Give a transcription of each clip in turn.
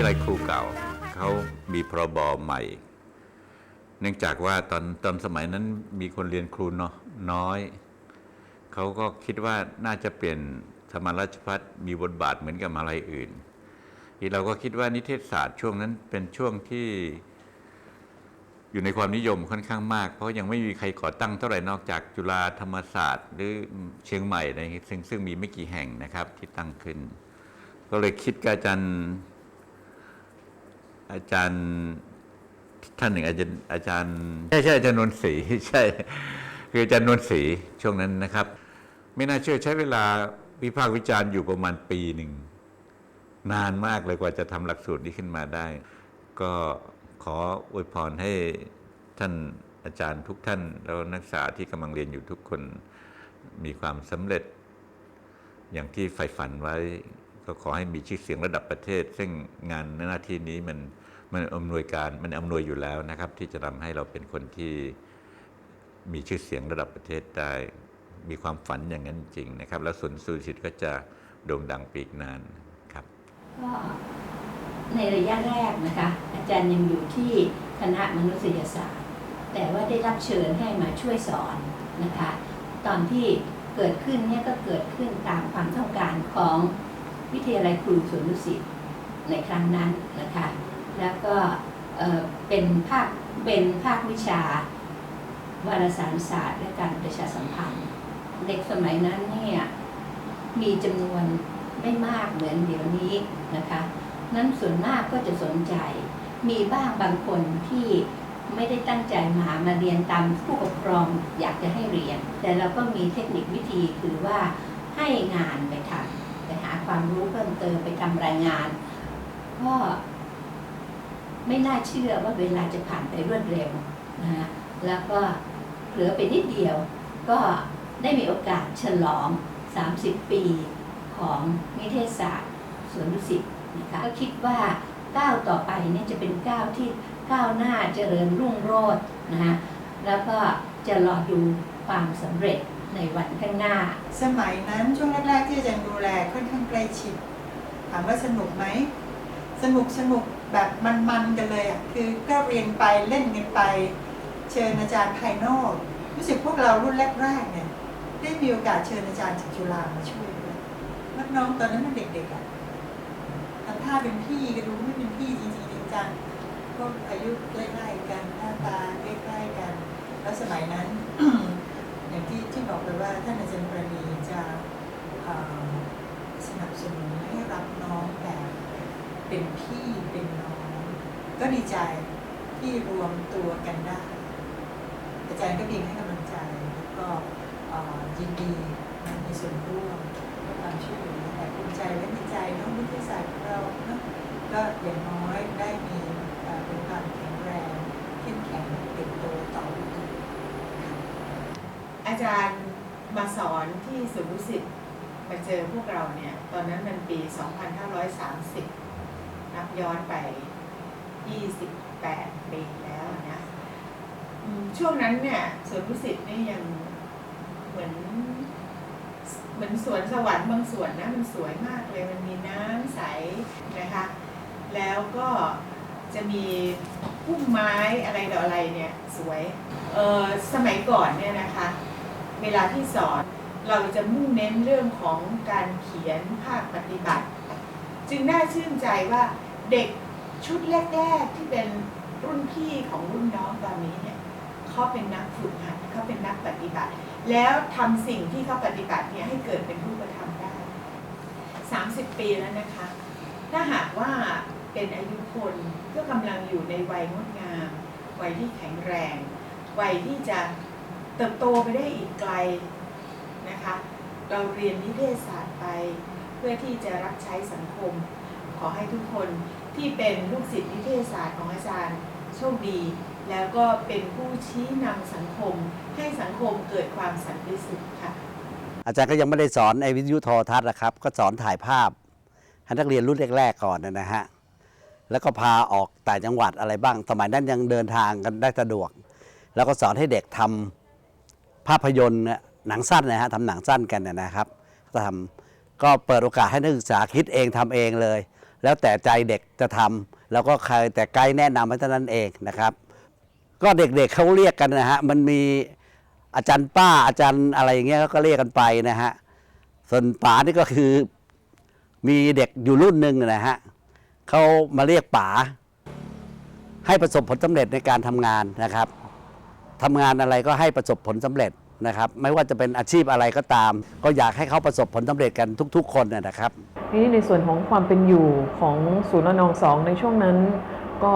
ทยาลัยครูเก่าเขามีพรบใหม่ เนื่องจากว่าตอนตอนสมัยนั้นมีคนเรียนครูเนาะน้อย เขาก็คิดว่าน่าจะเปลี่ยนธรรมราชพัฒมีบทบาทเหมือนกับมหาลัยอื่น อีเราก็คิดว่านิเทศศาสตร์ช่วงนั้นเป็นช่วงที่อยู่ในความนิยมค่อนข้างมาก เพราะยังไม่มีใครก่อตั้งเท่าไหร่นอกจากจุฬาธรรมศาสตร์ หรือเชียงใหม่อะซึ่งซึ่งมีไม่กี่แห่งนะครับที่ตั้งขึ้น ก็เลยคิดกับอาจารย์ อาจารย์ท่านหนึ่งอาจารย์อาจารย์ใช่ใช่อาจารย์นนท์ศรีใช่คืออาจารย์นนท์ศรีช่วงนั้นนะครับ ไม่น่าเชื่อใช้เวลาวิพากษ์วิจารณ์อยู่ประมาณปีหนึ่ง นานมากเลยกว่าจะทำหลักสูตรนี้ขึ้นมาได้ ก็ขออวยพรให้ท่านอาจารย์ทุกท่านแล้วนักศึกษาที่กำลังเรียนอยู่ทุกคนมีความสำเร็จอย่างที่ใฝ่ฝันไว้ ก็ขอให้มีชื่อเสียงระดับประเทศ ซึ่งงานหน้าที่นี้มันมันอำนวยการมันอำนวยอยู่แล้วนะครับ ที่จะทำให้เราเป็นคนที่มีชื่อเสียงระดับประเทศได้มีความฝันอย่างนั้นจริงนะครับ แล้วส่วนสุริชิตก็จะโด่งดังไปอีกนานครับก็ในระยะแรกนะคะ อาจารย์ยังอยู่ที่คณะมนุษยศาสตร์ แต่ว่าได้รับเชิญให้มาช่วยสอนนะคะ ตอนที่เกิดขึ้นเนี่ยก็เกิดขึ้นตามความต้องการของ วิทยาลัยครูสวนดุสิตในครั้งนั้นนะคะ แล้วก็เอ่อเป็นภาคเป็นภาควิชาวารสารศาสตร์และการประชาสัมพันธ์ เด็กสมัยนั้นเนี่ยมีจำนวนไม่มากเหมือนเดี๋ยวนี้นะคะ นั้นส่วนมากก็จะสนใจ มีบ้างบางคนที่ไม่ได้ตั้งใจมามาเรียนตามผู้ปกครองอยากจะให้เรียน แต่เราก็มีเทคนิควิธีคือว่าให้งานไปทำ ไปหาความรู้เพิ่มเติมไปทำรายงาน ก็ไม่น่าเชื่อว่าเวลาจะผ่านไปรวดเร็วนะฮะแล้วก็เหลือไปนิดเดียว ก็ได้มีโอกาสฉลอง 30 ปีของนิเทศศาสตร์สวนดุสิตนะคะก็คิดว่าก้าวต่อไปเนี่ยจะเป็นก้าวที่ก้าวหน้าเจริญรุ่งโรจน์นะฮะแล้วก็จะรอดูความสำเร็จ ในวันข้างหน้า สมัยนั้นช่วงแรกๆที่อาจารย์ดูแลค่อนข้างใกล้ชิดถามว่าสนุกไหมสนุกสนุกแบบมันๆกันเลยอะคือก็เรียนไปเล่นกันไป เชิญอาจารย์ภายนอกรู้สึกพวกเรารุ่นแรกๆเนี่ยได้มีโอกาสเชิญอาจารย์จากจุฬามาช่วยด้วยนักน้องตอนนั้นมันเด็กๆอะทำท่าเป็นพี่ก็ดูไม่เป็นพี่จริงๆจังๆพวกอายุใกล้ๆกันหน้าตาใกล้ๆกัน แล้วสมัยนั้น ที่ที่บอกไปว่าท่านอาจารย์ประณีจะสนับสนุนให้รับน้องแบบเป็นพี่เป็นน้อง ก็ดีใจที่รวมตัวกันได้ อาจารย์ก็เพียงให้กำลังใจแล้วก็ยินดีนะมีส่วนร่วมให้ความช่วยเหลือแต่ภูมิใจและดีใจน้องวิทยาศาสตร์ของเราเนอะก็อย่างน้อยได้มีเอ่อเป็นความแข็งแรงเข้มแข็งเติบโตต่อไป อาจารย์มาสอนที่สุรุสิทธิ์มาเจอพวกเราเนี่ย ตอนนั้นมันปี 2530 นับย้อนไป 28 ปีแล้วนะช่วงนั้นเนี่ยสวนดุสิตนี่ยังเหมือนเหมือนสวนสวรรค์บางส่วนนะมันสวยมากเลยมันมีน้ำใสนะคะ แล้วก็จะมีพุ่มไม้อะไรต่ออะไรเนี่ยสวยเออสมัยก่อนเนี่ยนะคะ เวลาที่สอนเราจะมุ่งเน้นเรื่องของการเขียนภาคปฏิบัติ จึงน่าชื่นใจว่าเด็กชุดแรกๆที่เป็นรุ่นพี่ของรุ่นน้องตอนนี้เนี่ยเขาเป็นนักฝึกหัดเขาเป็นนักปฏิบัติ แล้วทำสิ่งที่เขาปฏิบัติเนี่ยให้เกิดเป็นรูปธรรมได้ 30 ปีแล้วนะคะ ถ้าหากว่าเป็นอายุคนก็กำลังอยู่ในวัยงดงาม วัยที่แข็งแรง วัยที่จะ เติบโตไปได้อีกไกลนะคะ เราเรียนนิเทศศาสตร์ไป เพื่อที่จะรับใช้สังคม ขอให้ทุกคนที่เป็นลูกศิษย์นิเทศศาสตร์ของอาจารย์โชคดี แล้วก็เป็นผู้ชี้นำสังคม ให้สังคมเกิดความสันติสุขค่ะ อาจารย์ก็ยังไม่ได้สอนไอ้วิทยุโทรทัศน์นะครับ ก็สอนถ่ายภาพให้นักเรียนรุ่นแรกๆก่อนนะฮะ แล้วก็พาออกต่างจังหวัดอะไรบ้าง สมัยนั้นยังเดินทางกันได้สะดวก แล้วก็สอนให้เด็กทำ ภาพยนตร์นะหนังสั้นนะฮะทำหนังสั้นกันนะนะครับก็ทำก็เปิดโอกาสให้นักศึกษาคิดเองทำเองเลย แล้วแต่ใจเด็กจะทำแล้วก็ใครแต่ไกด์แนะนำให้เท่านั้นเองนะครับ ก็เด็กๆเขาเรียกกันนะฮะมันมีอาจารย์ป้าอาจารย์อะไรอย่างเงี้ยก็เรียกกันไปนะฮะส่วนป๋านี่ก็คือมีเด็กอยู่รุ่นหนึ่งนะฮะเขามาเรียกป๋าให้ประสบผลสำเร็จในการทำงานนะครับ ทำงานอะไรก็ให้ประสบผลสำเร็จนะครับ ไม่ว่าจะเป็นอาชีพอะไรก็ตาม ก็อยากให้เขาประสบผลสำเร็จกันทุก ๆ คนนะนะครับ ทีนี้ในส่วนของความเป็นอยู่ของศูนย์ระนองสองในช่วงนั้นก็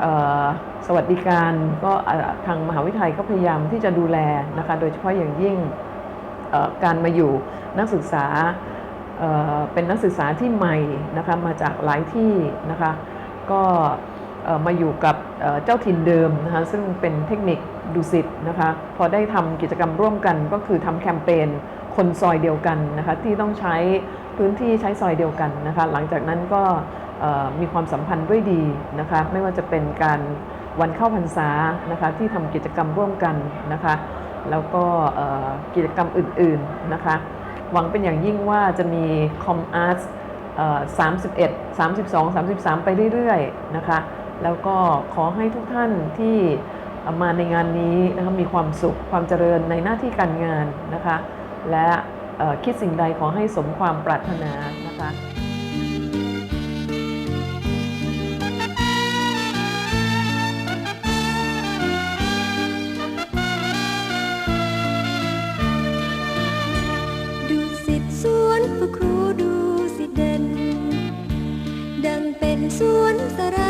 เอ่อสวัสดิการก็เอ่อทางมหาวิทยาลัยก็พยายามที่จะดูแลนะคะโดยเฉพาะอย่างยิ่งเอ่อการมาอยู่นักศึกษาเอ่อเป็นนักศึกษาที่ใหม่นะคะมาจากหลายที่นะคะก็เอ่อมาอยู่กับ เจ้าถิ่นเดิมนะคะซึ่งเป็นเทคนิคดุสิตนะคะพอได้ทำกิจกรรมร่วมกันก็คือทำแคมเปญคนซอยเดียวกันนะคะที่ต้องใช้พื้นที่ใช้ซอยเดียวกันนะคะหลังจากนั้นก็มีความสัมพันธ์ด้วยดีนะคะไม่ว่าจะเป็นการวันเข้าพรรษานะคะที่ทำกิจกรรมร่วมกันนะคะแล้วก็กิจกรรมอื่นๆนะคะหวังเป็นอย่างยิ่งว่าจะมีคอมอาร์ต31 32 33 ไปเรื่อยๆนะคะ แล้วก็ขอให้ทุกท่านที่มาในงานนี้นะคะมีความสุขความเจริญในหน้าที่การงานนะคะ และคิดสิ่งใดขอให้สมความปรารถนานะคะดูสิทธิสวนพระ